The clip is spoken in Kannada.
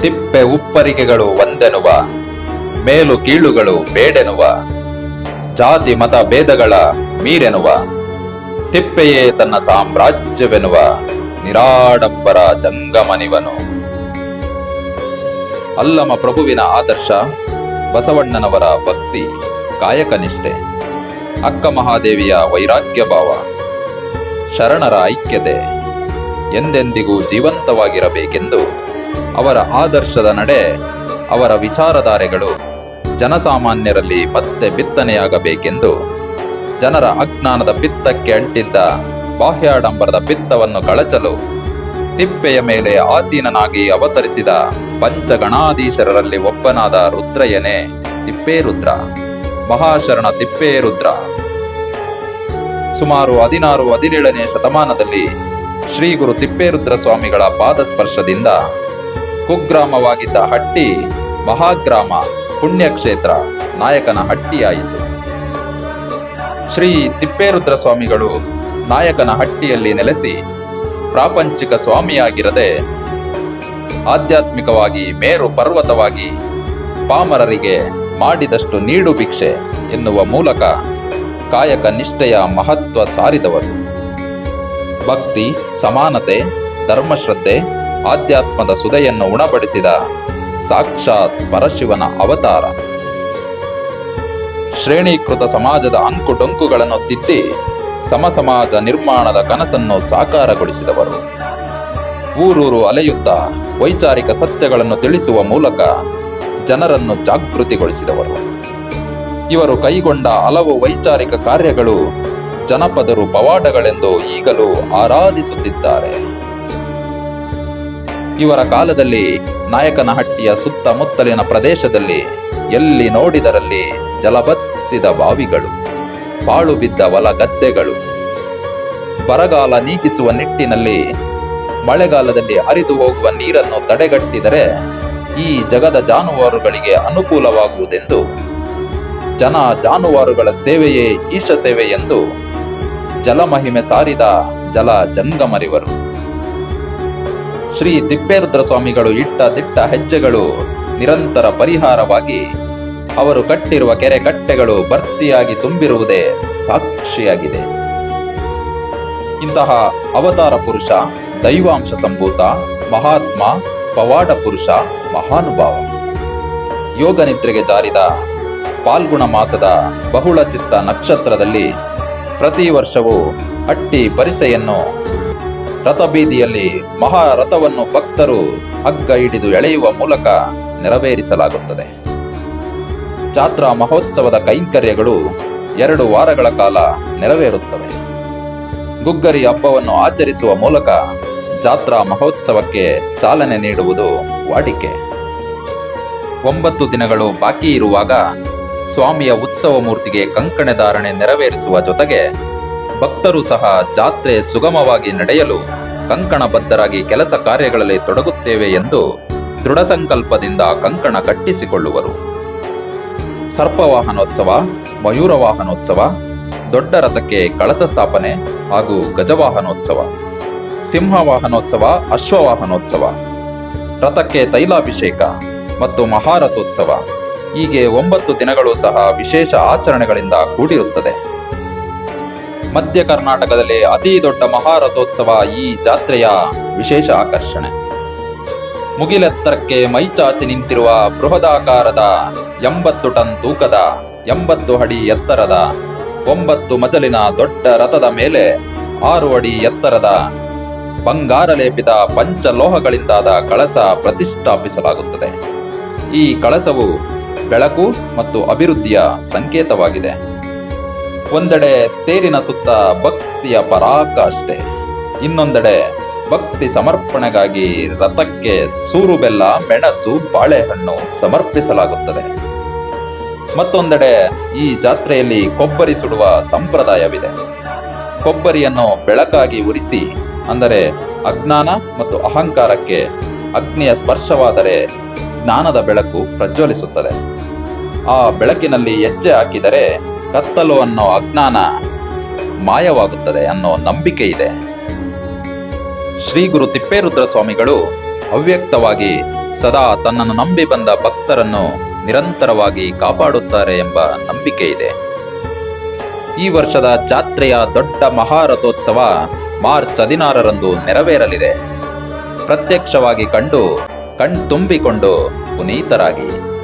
ತಿಪ್ಪೆ ಉಪ್ಪರಿಗೆಗಳು ಒಂದೆನುವ ಮೇಲು ಕೀಳುಗಳು ಬೇಡೆನುವ ಜಾತಿ ಮತ ಭೇದಗಳ ಮೀರೆನುವ ತಿಪ್ಪೆಯೇ ತನ್ನ ಸಾಮ್ರಾಜ್ಯವೆನುವ ನಿರಾಡಂಬರ ಜಂಗಮನಿವನು. ಅಲ್ಲಮ ಪ್ರಭುವಿನ ಆದರ್ಶ, ಬಸವಣ್ಣನವರ ಭಕ್ತಿ, ಕಾಯಕನಿಷ್ಠೆ, ಅಕ್ಕ ಮಹಾದೇವಿಯ ವೈರಾಗ್ಯ ಭಾವ ಶರಣರ ಐಕ್ಯತೆ, ಎಂದೆಂದಿಗೂ ಜೀವಂತವಾಗಿರಬೇಕೆಂದು ಅವರ ಆದರ್ಶದ ನಡೆ, ಅವರ ವಿಚಾರಧಾರೆಗಳು ಜನಸಾಮಾನ್ಯರಲ್ಲಿ ಮತ್ತೆ ಬಿತ್ತನೆಯಾಗಬೇಕೆಂದು ಜನರ ಅಜ್ಞಾನದ ಪಿತ್ತಕ್ಕೆ ಅಂಟಿದ್ದ ಬಾಹ್ಯಾಡಂಬರದ ಪಿತ್ತವನ್ನು ಕಳಚಲು ತಿಪ್ಪೆಯ ಮೇಲೆ ಆಸೀನನಾಗಿ ಅವತರಿಸಿದ ಪಂಚಗಣಾಧೀಶರಲ್ಲಿ ಒಬ್ಬನಾದ ರುದ್ರಯ್ಯನೇ ತಿಪ್ಪೇರುದ್ರ, ಮಹಾಶರಣ ತಿಪ್ಪೇರುದ್ರ. ಸುಮಾರು ಹದಿನಾರು, ಹದಿನೇಳನೇ ಶತಮಾನದಲ್ಲಿ ಶ್ರೀ ಗುರು ತಿಪ್ಪೇರುದ್ರ ಸ್ವಾಮಿಗಳ ಪಾದ ಸ್ಪರ್ಶದಿಂದ ಕುಗ್ರಾಮವಾಗಿದ್ದ ಹಟ್ಟಿ ಮಹಾಗ್ರಾಮ ಪುಣ್ಯಕ್ಷೇತ್ರ ನಾಯಕನ ಹಟ್ಟಿಯಾಯಿತು. ಶ್ರೀ ತಿಪ್ಪೇರುದ್ರ ಸ್ವಾಮಿಗಳು ನಾಯಕನ ಹಟ್ಟಿಯಲ್ಲಿ ನೆಲೆಸಿ ಪ್ರಾಪಂಚಿಕ ಸ್ವಾಮಿಯಾಗಿರದೆ ಆಧ್ಯಾತ್ಮಿಕವಾಗಿ ಮೇರು ಪರ್ವತವಾಗಿ ಪಾಮರರಿಗೆ ಮಾಡಿದಷ್ಟು ನೀಡು ಭಿಕ್ಷೆ ಎನ್ನುವ ಮೂಲಕ ಕಾಯಕ ನಿಷ್ಠೆಯ ಮಹತ್ವ ಸಾರಿದವರು. ಭಕ್ತಿ, ಸಮಾನತೆ, ಧರ್ಮಶ್ರದ್ಧೆ ಆಧ್ಯಾತ್ಮದ ಸುದೆಯನ್ನು ಉಣಬಡಿಸಿದ ಸಾಕ್ಷಾತ್ ಪರಶಿವನ ಅವತಾರ. ಶ್ರೇಣೀಕೃತ ಸಮಾಜದ ಅಂಕುಡೊಂಕುಗಳನ್ನು ತಿದ್ದಿ ಸಮಸಮಾಜ ನಿರ್ಮಾಣದ ಕನಸನ್ನು ಸಾಕಾರಗೊಳಿಸಿದವರು. ಊರೂರು ಅಲೆಯುತ್ತಾ ವೈಚಾರಿಕ ಸತ್ಯಗಳನ್ನು ತಿಳಿಸುವ ಮೂಲಕ ಜನರನ್ನು ಜಾಗೃತಿಗೊಳಿಸಿದವರು. ಇವರು ಕೈಗೊಂಡ ಹಲವು ವೈಚಾರಿಕ ಕಾರ್ಯಗಳು ಜನಪದರು ಪವಾಡಗಳೆಂದು ಈಗಲೂ ಆರಾಧಿಸುತ್ತಿದ್ದಾರೆ. ಇವರ ಕಾಲದಲ್ಲಿ ನಾಯಕನಹಟ್ಟಿಯ ಸುತ್ತಮುತ್ತಲಿನ ಪ್ರದೇಶದಲ್ಲಿ ಎಲ್ಲಿ ನೋಡಿದರಲ್ಲಿ ಜಲಬತ್ತಿದ ಬಾವಿಗಳು, ಪಾಳು ಬಿದ್ದ ಹೊಲ ಗದ್ದೆಗಳು ಬರಗಾಲ ನೀಗಿಸುವ ನಿಟ್ಟಿನಲ್ಲಿ ಮಳೆಗಾಲದಲ್ಲಿ ಹರಿದು ಹೋಗುವ ನೀರನ್ನು ತಡೆಗಟ್ಟಿದರೆ ಈ ಜಗದ ಜಾನುವಾರುಗಳಿಗೆ ಅನುಕೂಲವಾಗುವುದೆಂದು. ಜನ ಜಾನುವಾರುಗಳ ಸೇವೆಯೇ ಈಶ ಸೇವೆ ಎಂದು ಜಲಮಹಿಮೆ ಸಾರಿದ ಜಲ ಜಂಗಮರಿವರು. ಶ್ರೀ ತಿಪ್ಪೇರುದ್ರ ಸ್ವಾಮಿಗಳು ಇಟ್ಟ ದಿಟ್ಟ ಹೆಜ್ಜೆಗಳು ನಿರಂತರ ಪರಿಹಾರವಾಗಿ ಅವರು ಕಟ್ಟಿರುವ ಕೆರೆ ಕಟ್ಟೆಗಳು ಭರ್ತಿಯಾಗಿ ತುಂಬಿರುವುದೇ ಸಾಕ್ಷಿಯಾಗಿದೆ. ಇಂತಹ ಅವತಾರ ಪುರುಷ, ದೈವಾಂಶ ಸಂಭೂತ, ಮಹಾತ್ಮ, ಪವಾಡ ಪುರುಷ, ಮಹಾನುಭಾವ. ಯೋಗ ನಿದ್ರೆಗೆ ಜಾರಿದ ಪಾಲ್ಗುಣ ಮಾಸದ ಬಹುಳ ಚಿತ್ತ ನಕ್ಷತ್ರದಲ್ಲಿ ಪ್ರತಿ ವರ್ಷವೂ ಹಟ್ಟಿ ಪರಿಸೆಯನ್ನು ರಥಬೀದಿಯಲ್ಲಿ ಮಹಾರಥವನ್ನು ಭಕ್ತರು ಹಗ್ಗ ಹಿಡಿದು ಎಳೆಯುವ ಮೂಲಕ ನೆರವೇರಿಸಲಾಗುತ್ತದೆ. ಜಾತ್ರಾ ಮಹೋತ್ಸವದ ಕೈಂಕರ್ಯಗಳು ಎರಡು ವಾರಗಳ ಕಾಲ ನೆರವೇರುತ್ತವೆ. ಗುಗ್ಗರಿ ಹಬ್ಬವನ್ನು ಆಚರಿಸುವ ಮೂಲಕ ಜಾತ್ರಾ ಮಹೋತ್ಸವಕ್ಕೆ ಚಾಲನೆ ನೀಡುವುದು ವಾಡಿಕೆ. ಒಂಬತ್ತು ದಿನಗಳು ಬಾಕಿ ಇರುವಾಗ ಸ್ವಾಮಿಯ ಉತ್ಸವ ಮೂರ್ತಿಗೆ ಕಂಕಣೆ ಧಾರಣೆ ನೆರವೇರಿಸುವ ಜೊತೆಗೆ ಭಕ್ತರು ಸಹ ಜಾತ್ರೆ ಸುಗಮವಾಗಿ ನಡೆಯಲು ಕಂಕಣಬದ್ಧರಾಗಿ ಕೆಲಸ ಕಾರ್ಯಗಳಲ್ಲಿ ತೊಡಗುತ್ತೇವೆ ಎಂದು ದೃಢ ಸಂಕಲ್ಪದಿಂದ ಕಂಕಣ ಕಟ್ಟಿಸಿಕೊಳ್ಳುವರು. ಸರ್ಪವಾಹನೋತ್ಸವ ಮಯೂರ ವಾಹನೋತ್ಸವ, ದೊಡ್ಡ ರಥಕ್ಕೆ ಕಳಸ ಸ್ಥಾಪನೆ ಹಾಗೂ ಗಜವಾಹನೋತ್ಸವ ಸಿಂಹವಾಹನೋತ್ಸವ ಅಶ್ವವಾಹನೋತ್ಸವ ರಥಕ್ಕೆ ತೈಲಾಭಿಷೇಕ ಮತ್ತು ಮಹಾರಥೋತ್ಸವ. ಹೀಗೆ ಒಂಬತ್ತು ದಿನಗಳು ಸಹ ವಿಶೇಷ ಆಚರಣೆಗಳಿಂದ ಕೂಡಿರುತ್ತದೆ. ಮಧ್ಯ ಕರ್ನಾಟಕದಲ್ಲಿ ಅತಿ ದೊಡ್ಡ ಮಹಾರಥೋತ್ಸವ ಈ ಜಾತ್ರೆಯ ವಿಶೇಷ ಆಕರ್ಷಣೆ. ಮುಗಿಲೆತ್ತರಕ್ಕೆ ಮೈಚಾಚಿ ನಿಂತಿರುವ ಬೃಹದಾಕಾರದ ಎಂಬತ್ತು ಟನ್ ತೂಕದ, ಎಂಬತ್ತು ಅಡಿ ಎತ್ತರದ, ಒಂಬತ್ತು ಮಜಲಿನ ದೊಡ್ಡ ರಥದ ಮೇಲೆ ಆರು ಅಡಿ ಎತ್ತರದ ಬಂಗಾರ ಲೇಪಿತ ಪಂಚಲೋಹಗಳಿಂದಾದ ಕಳಸ ಪ್ರತಿಷ್ಠಾಪಿಸಲಾಗುತ್ತದೆ. ಈ ಕಳಸವು ಬೆಳಕು ಮತ್ತು ಅಭಿವೃದ್ಧಿಯ ಸಂಕೇತವಾಗಿದೆ. ಒಂದೆಡೆ ತೇರಿನ ಸುತ್ತ ಭಕ್ತಿಯ ಪರಾಕಾಷ್ಠೆ, ಇನ್ನೊಂದೆಡೆ ಭಕ್ತಿ ಸಮರ್ಪಣೆಗಾಗಿ ರಥಕ್ಕೆ ಸೂರು ಬೆಲ್ಲ ಮೆಣಸು, ಬಾಳೆಹಣ್ಣು ಸಮರ್ಪಿಸಲಾಗುತ್ತದೆ. ಮತ್ತೊಂದೆಡೆ ಈ ಜಾತ್ರೆಯಲ್ಲಿ ಕೊಬ್ಬರಿ ಸುಡುವ ಸಂಪ್ರದಾಯವಿದೆ. ಕೊಬ್ಬರಿಯನ್ನು ಬೆಳಕಾಗಿ ಉರಿಸಿ, ಅಂದರೆ ಅಜ್ಞಾನ ಮತ್ತು ಅಹಂಕಾರಕ್ಕೆ ಅಗ್ನಿಯ ಸ್ಪರ್ಶವಾದರೆ ಜ್ಞಾನದ ಬೆಳಕು ಪ್ರಜ್ವಲಿಸುತ್ತದೆ. ಆ ಬೆಳಕಿನಲ್ಲಿ ಹೆಜ್ಜೆ ಹಾಕಿದರೆ ಕತ್ತಲು ಅನ್ನೋ ಅಜ್ಞಾನ ಮಾಯವಾಗುತ್ತದೆ ಅನ್ನೋ ನಂಬಿಕೆ ಇದೆ ಶ್ರೀ ಗುರು ತಿಪ್ಪೇರುದ್ರ ಸ್ವಾಮಿಗಳು ಅವ್ಯಕ್ತವಾಗಿ ಸದಾ ತನ್ನನ್ನು ನಂಬಿ ಬಂದ ಭಕ್ತರನ್ನು ನಿರಂತರವಾಗಿ ಕಾಪಾಡುತ್ತಾರೆ ಎಂಬ ನಂಬಿಕೆ ಇದೆ ಈ ವರ್ಷದ ಜಾತ್ರೆಯ ದೊಡ್ಡ ಮಹಾರಥೋತ್ಸವ ಮಾರ್ಚ್ ಹದಿನಾರರಂದು ನೆರವೇರಲಿದೆ. ಪ್ರತ್ಯಕ್ಷವಾಗಿ ಕಂಡು ಕಣ್ತುಂಬಿಕೊಂಡು ಪುನೀತರಾಗಿ